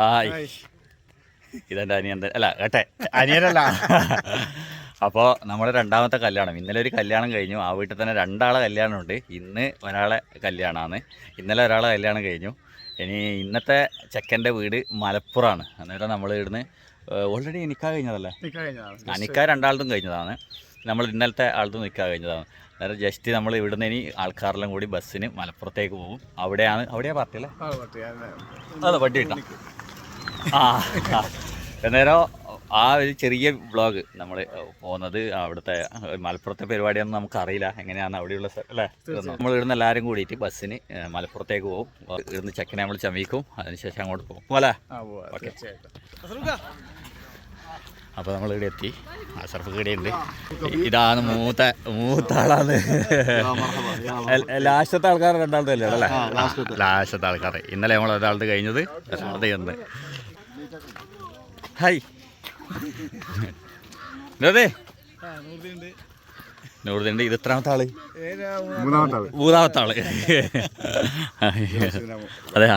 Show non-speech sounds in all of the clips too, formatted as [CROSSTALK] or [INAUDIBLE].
Hi. ഇതെന്റെ അനിയൻ അല്ല കേട്ടെ അനിയനല്ല. അപ്പോൾ നമ്മുടെ രണ്ടാമത്തെ കല്യാണം ഇന്നലെ ഒരു കല്യാണം കഴിഞ്ഞു. ആ വീട്ടിൽ തന്നെ രണ്ടാളെ കല്യാണമുണ്ട്. ഇന്ന് ഒരാളെ കല്യാണമാണ് ഇന്നലെ ഒരാളെ കല്യാണം കഴിഞ്ഞു. ഇനി ഇന്നത്തെ ചെക്കന്റെ വീട് മലപ്പുറമാണ്. അന്നേരം നമ്മൾ ഇവിടുന്ന് ഓൾറെഡി നിൽക്കാൻ കഴിഞ്ഞതല്ലേ? നിൽക്കാൻ രണ്ടാളതും കഴിഞ്ഞതാണ്. നമ്മൾ ഇന്നലത്തെ ആളതും നിൽക്കാൻ കഴിഞ്ഞതാണ്. അന്നേരം ജസ്റ്റ് നമ്മൾ ഇവിടുന്ന് ഇനി ആൾക്കാരെല്ലാം കൂടി ബസ്സിന് മലപ്പുറത്തേക്ക് പോകും. അവിടെയാണ് അവിടെയാണ് പാർട്ടി അല്ലേ? അതെ വണ്ടി കിട്ടാം ആ ആ. അന്നേരം ആ ഒരു ചെറിയ വ്ളോഗ് നമ്മൾ പോകുന്നത് അവിടുത്തെ മലപ്പുറത്തെ പരിപാടിയൊന്നും നമുക്കറിയില്ല. എങ്ങനെയാണ് അവിടെയുള്ള അല്ലേ? നമ്മൾ ഇവിടുന്ന് എല്ലാവരും കൂടിയിട്ട് ബസ്സിന് മലപ്പുറത്തേക്ക് പോകും. ഇവിടുന്ന് ചെക്കനെ നമ്മൾ ചമീക്കും. അതിനുശേഷം അങ്ങോട്ട് പോകും. പോലെ ഓക്കെ. അപ്പോൾ നമ്മൾ ഇവിടെ എത്തി. അഷറഫ് കടയുണ്ട് ഇതാണ് മൂത്ത മൂത്ത ആളാണ്. ലാസ്റ്റത്തെ ആൾക്കാർ രണ്ടാളത്തെ അല്ലേ? ലാസ്റ്റത്തെ. ആൾക്കാർ ഇന്നലെ നമ്മൾ ഒരാളുടെ കഴിഞ്ഞത് രണ്ടാമത്തെ ചെയ്യുന്നത് ഹായ്. അതെ നൂറുണ്ട് ഇത് എത്രാമത്തെ ആൾ? മൂന്നാമത്തെ ആൾ. അതെയാ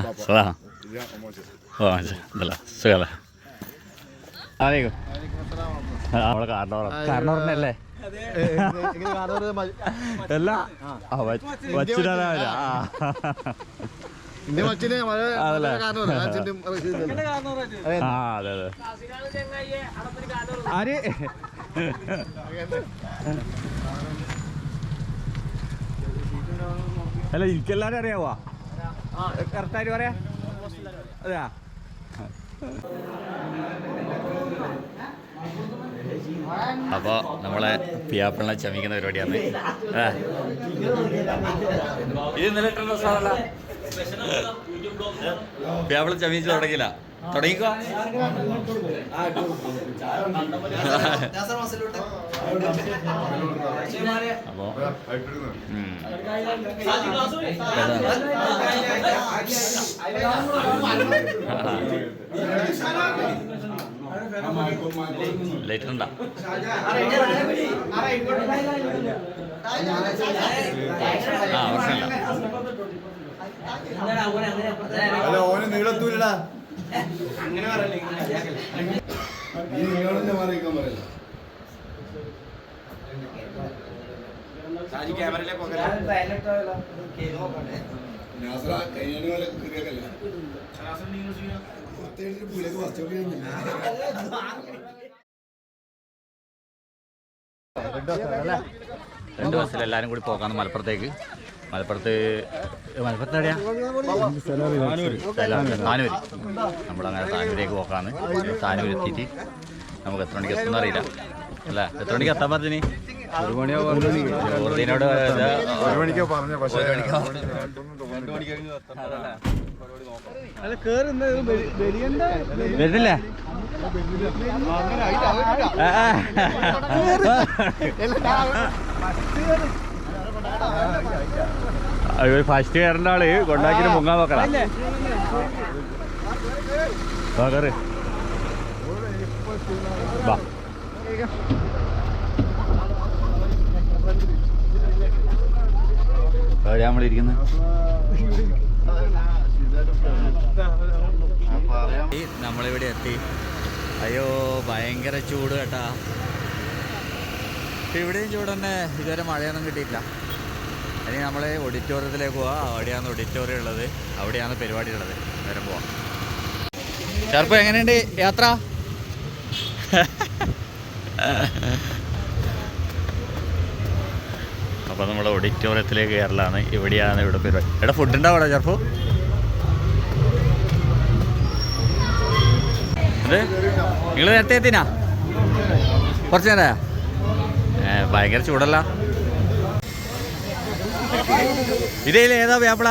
ഓ ഇതല്ല സുഖല്ലേ? നമ്മളെ അല്ല ആ. [LAUGHS] അതെ. അതെ ആര്? അല്ല എനിക്കെല്ലാരും അറിയാവോ? കറക്റ്റായിട്ട് പറയാ? അതെയാ? അപ്പോൾ നമ്മളെ പിയാപ്പിളിനെ ചമിക്കുന്ന പരിപാടിയാണ്. ഇത് ഇന്നലെ ഡ്രസ്സാണല്ല. പിയാപ്പിള ചമീച്ച് തുടങ്ങില്ല തുടങ്ങിക്കോ. അപ്പോ ലൈറ്റ് ഉണ്ടാ? ആ പ്രശ്നമില്ല അല്ല ഓന് നീളത്തൂലടാ നീ നീളന്നെ മാറിയിരിക്കാൻ പറയല്ല? പച്ചോടി രണ്ട് ബസ്സിൽ എല്ലാവരും കൂടി പോകാന്ന് മലപ്പുറത്തേക്ക്? മലപ്പുറത്ത് മലപ്പുറത്ത് എവിടെയാ? താനൂര്. നമ്മളങ്ങനെ താനൂരേക്ക് പോക്കാന്ന് താനൂർ എത്തിയിട്ട് നമുക്ക് എത്ര മണിക്ക് എത്തുന്ന അറിയില്ല. അല്ല? എത്ര മണിക്ക് എത്താൻ പറഞ്ഞു ഒരു മണിയാവും ജോർദീനോട് ഒരു മണിക്കോ പറഞ്ഞ പക്ഷേ വരുന്നില്ലേ ഫസ്റ്റ് കയറേണ്ട ആൾ. കൊണ്ടാക്കിട്ട് മുങ്ങാൻ നോക്കണം. എവിടെയാ നമ്മളിരിക്കുന്നത് നമ്മളിവിടെ എത്തി. അയ്യോ ഭയങ്കര ചൂട് കേട്ടാ. ഇവിടെയും ചൂട് തന്നെ. ഇതുവരെ മഴയൊന്നും കിട്ടിയിട്ടില്ല. ഇനി നമ്മൾ ഓഡിറ്റോറിയത്തിലേക്ക് പോവാം. അവിടെയാണ് ഓഡിറ്റോറിയം ഉള്ളത്. അവിടെയാണ് പരിപാടി ഉള്ളത് നേരം പോവാം. ചെറുപ്പം എങ്ങനെയുണ്ട്? യാത്ര? അപ്പോൾ നമ്മൾ ഓഡിറ്റോറിയത്തിലേക്ക് കയറലാണ് ഇവിടെയാണ് ഇവിടെ പരിപാടി. എടാ ഫുഡ് ഉണ്ടാവൂടാ ചെറുപ്പം ഇത് നിങ്ങൾ നേരത്തെ എത്തിനാ? കുറച്ച് നേരമാ ഏ ഭയങ്കര ചൂടല്ല. ഇതേ ഏതാ വ്യാപ്പള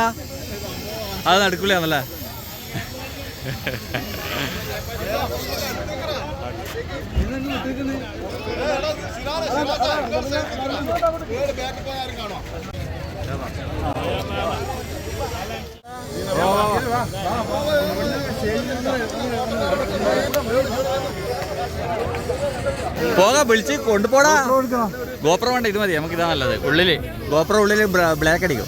അത് നടക്കൂലെന്നല്ലേ പോകാം വിളിച്ച് കൊണ്ടുപോടാ. ഗോപ്ര വേണ്ട ഇത് മതി നമുക്ക് ഇതാ നല്ലത്. ഉള്ളിൽ. ഗോപ്ര ഉള്ളിൽ ബ്ലാക്ക് അടിക്കും.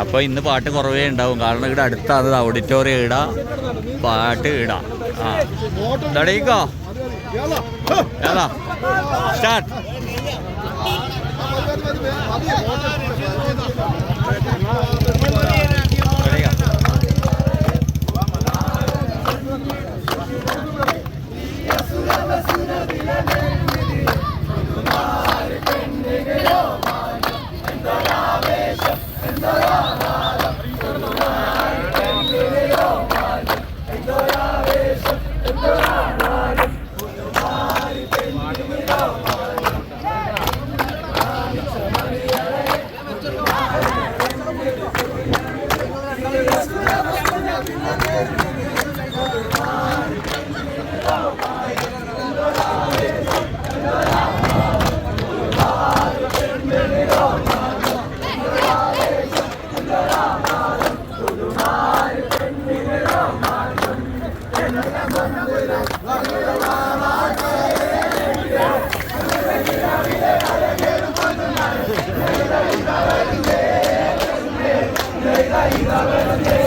അപ്പൊ ഇന്ന് പാട്ട് കുറവേ ഉണ്ടാവും. കാരണം ഇവിടെ അടുത്താണ് ഓഡിറ്റോറിയം ഇടാ. പാട്ട് ഇടാ. ആ. തടയിക്കോ ఎలా స్టార్ట్ ఎంతో రావేశం ఎంతో రావ Amen.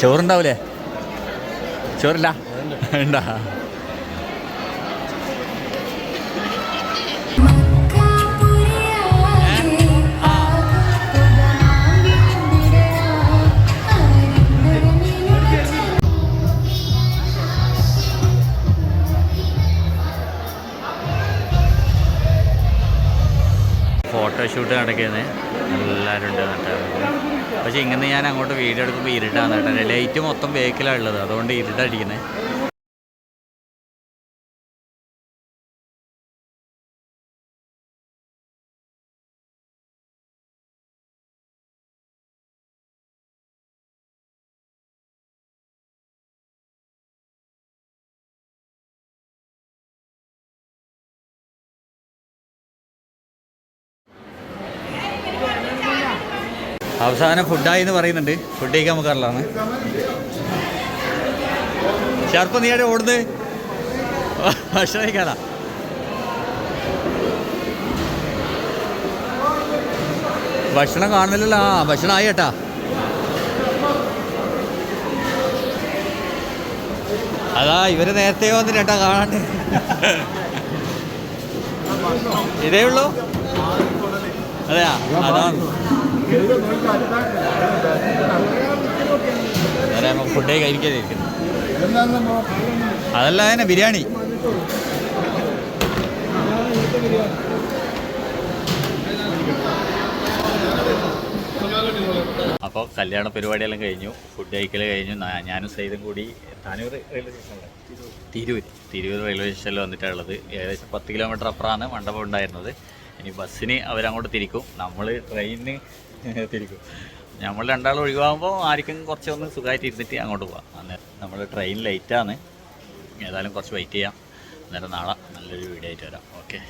ചോറുണ്ടാവൂലേ? ചോറില്ല? ഉണ്ടാ ഫോട്ടോഷൂട്ട് നടക്കുന്നത് എല്ലാവരും ഉണ്ട് എന്നിട്ട്. പക്ഷേ ഇങ്ങനെ ഞാൻ അങ്ങോട്ട് വീഡിയോ എടുക്കുമ്പോൾ ഇരുട്ടാണ് കേട്ടോ. ലൈറ്റ് മൊത്തം ബേക്കിലാണ് ഉള്ളത്. അതുകൊണ്ട് ഇരുട്ടടിക്കുന്നത് അവസാനം ഫുഡായി എന്ന് പറയുന്നുണ്ട്. ഫുഡ് കഴിക്കാൻ നമുക്ക് ഷർപ്പ് നീ അവിടെ ഓടുന്നത് ഭക്ഷണം കഴിക്കാനാ ഭക്ഷണം കാണുന്നില്ലല്ലോ. ആ ഭക്ഷണം ആയി കേട്ടാ അതാ ഇവർ നേരത്തെ വന്നിട്ട് കേട്ടാ കാണാണ്ട്. ഇതേ ഉള്ളൂ? അതെയാ? അതാണ്. ഫുഡ് അതല്ല തന്നെ ബിരിയാണി. അപ്പോൾ കല്യാണ പരിപാടിയെല്ലാം കഴിഞ്ഞു ഫുഡ് കഴിക്കൽ കഴിഞ്ഞു. ഞാനും സൈദും കൂടി താനൂർ റെയിൽവേ സ്റ്റേഷനിലെ തിരൂർ തിരൂർ റെയിൽവേ സ്റ്റേഷനിൽ വന്നിട്ടുള്ളത് ഏകദേശം പത്ത് കിലോമീറ്റർ അപ്പുറമാണ് മണ്ഡപം ഉണ്ടായിരുന്നത്. ഇനി ബസ്സിന് അവരങ്ങോട്ട് തിരിക്കും. നമ്മൾ ട്രെയിനിന് തിരിക്കും. നമ്മൾ രണ്ടാൾ ഒഴിവാകുമ്പോൾ ആർക്കും കുറച്ചൊന്ന് സുഖമായിട്ട് ഇരുന്നിട്ട് അങ്ങോട്ട് പോകാം അന്നേരം നമ്മൾ ട്രെയിൻ ലേറ്റാണ് ഏതായാലും കുറച്ച് വെയിറ്റ് ചെയ്യാം. അന്നേരം നാളെ നല്ലൊരു വീഡിയോ ആയിട്ട് വരാം. ഓക്കെ